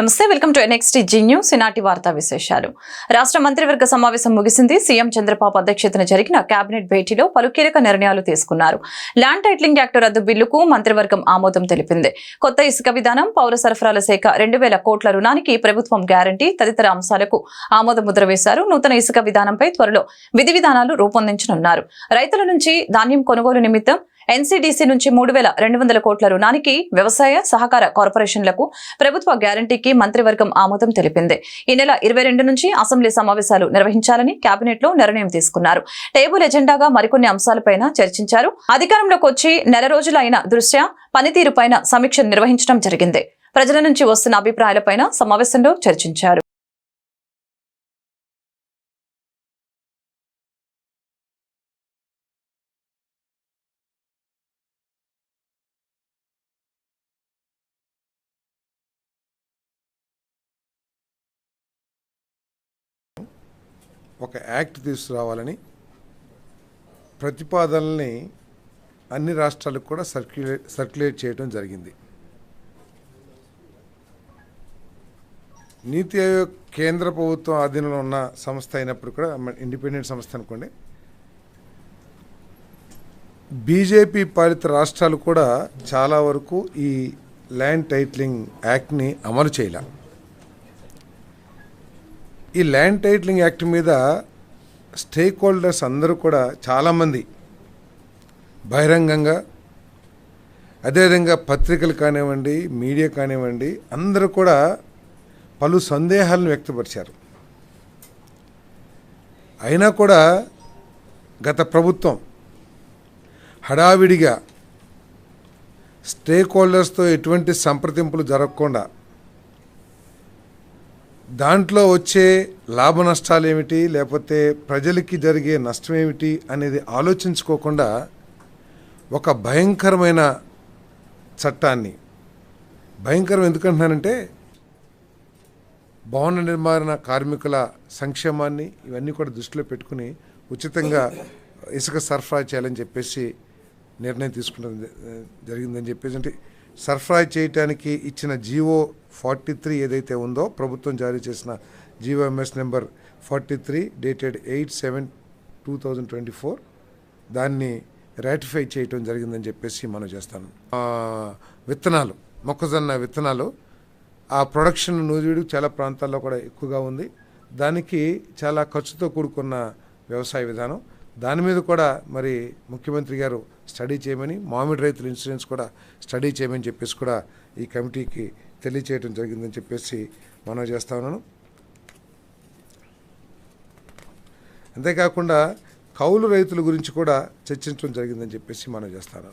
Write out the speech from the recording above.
నమస్తే welcome to NXT Zee news. ఈనాటి వార్తా విశేషాలు. రాష్ట్ర మంత్రివర్గ సమావేశం ముగిసింది. సీఎం చంద్రబాబు అధ్యక్షతన జరిగిన కేబినెట్ భేటీలో పలు కీలక నిర్ణయాలు తీసుకున్నారు. ల్యాండ్ టైటిలింగ్ యాక్ట్ రద్దు బిల్లుకు మంత్రివర్గం ఆమోదం తెలిపింది. కొత్త ఇసుక విధానం పౌర సరఫరాల శాఖ రెండు కోట్ల రుణానికి ప్రభుత్వం గ్యారంటీ తదితర అంశాలకు ఆమోద ముద్ర వేశారు. నూతన ఇసుక విధానంపై త్వరలో విధి విధానాలు రూపొందించనున్నారు. రైతుల నుంచి ధాన్యం కొనుగోలు నిమిత్తం ఎన్సీడీసీ నుంచి మూడు వేల రెండు వందల కోట్ల రుణానికి వ్యవసాయ సహకార కార్పొరేషన్లకు ప్రభుత్వ గ్యారంటీ గ్యారంటీకి మంత్రివర్గం ఆమోదం తెలిపింది. ఈ నెల ఇరవై రెండు నుంచి అసెంబ్లీ సమావేశాలు నిర్వహించాలని కేబినెట్లో నిర్ణయం తీసుకున్నారు. టేబుల్ ఎజెండాగా మరికొన్ని అంశాలపైన చర్చించారు. అధికారంలోకి వచ్చి నెల రోజులైన దృష్ట్యా పనితీరుపైన సమీక్ష నిర్వహించడం జరిగింది. ప్రజల నుంచి వస్తున్న అభిప్రాయాలపైన సమావేశంలో చర్చించారు. ఒక యాక్ట్ తీసుకురావాలని ప్రతిపాదనల్ని అన్ని రాష్ట్రాలకు కూడా సర్క్యులేట్ సర్క్యులేట్ చేయడం జరిగింది. నీతి ఆయోగ్ కేంద్ర ప్రభుత్వం ఆధీనంలో ఉన్న సంస్థ అయినప్పుడు కూడా ఇండిపెండెంట్ సంస్థ అనుకోండి బీజేపీ పాలిత రాష్ట్రాలు కూడా చాలా వరకు ఈ ల్యాండ్ టైట్లింగ్ యాక్ట్ని అమలు చేయలే. ఈ ల్యాండ్ టైటిలింగ్ యాక్ట్ మీద స్టేక్ హోల్డర్స్ అందరూ కూడా చాలామంది బహిరంగంగా అదేవిధంగా పత్రికలు కానివ్వండి మీడియా కానివ్వండి అందరూ కూడా పలు సందేహాలను వ్యక్తపరిచారు. అయినా కూడా గత ప్రభుత్వం హడావిడిగా స్టేక్ హోల్డర్స్తో ఎటువంటి సంప్రదింపులు జరగకుండా దాంట్లో వచ్చే లాభ నష్టాలు ఏమిటి లేకపోతే ప్రజలకి జరిగే నష్టం ఏమిటి అనేది ఆలోచించుకోకుండా ఒక భయంకరమైన చట్టాన్ని భయంకరం ఎందుకంటున్నానంటే భవన నిర్మాణ కార్మికుల సంక్షేమాన్ని ఇవన్నీ కూడా దృష్టిలో పెట్టుకుని ఉచితంగా ఇసుక సరఫరా చేయాలని చెప్పేసి నిర్ణయం తీసుకుంటుంది జరిగిందని చెప్పేసి అంటే సరఫరా చేయటానికి ఇచ్చిన జీవో ఫార్టీ త్రీ ఏదైతే ఉందో ప్రభుత్వం జారీ చేసిన GOMS number forty three dated eight seven two thousand twenty four దాన్ని రాటిఫై చేయటం జరిగిందని చెప్పేసి మనం చేస్తాను. విత్తనాలు మొక్కజొన్న విత్తనాలు ఆ ప్రొడక్షన్ నూజివీడు చాలా ప్రాంతాల్లో కూడా ఎక్కువగా ఉంది. దానికి చాలా ఖర్చుతో కూడుకున్న వ్యవసాయ విధానం. దాని మీద కూడా మరి ముఖ్యమంత్రి గారు స్టడీ చేయమని మామిడి రైతుల ఇన్సూరెన్స్ కూడా స్టడీ చేయమని చెప్పేసి కూడా ఈ కమిటీకి తెలియచేయడం జరిగిందని చెప్పేసి మనం చేస్తా ఉన్నాను. అంతేకాకుండా కౌలు రైతుల గురించి కూడా చర్చించడం జరిగిందని చెప్పేసి మనం చేస్తాను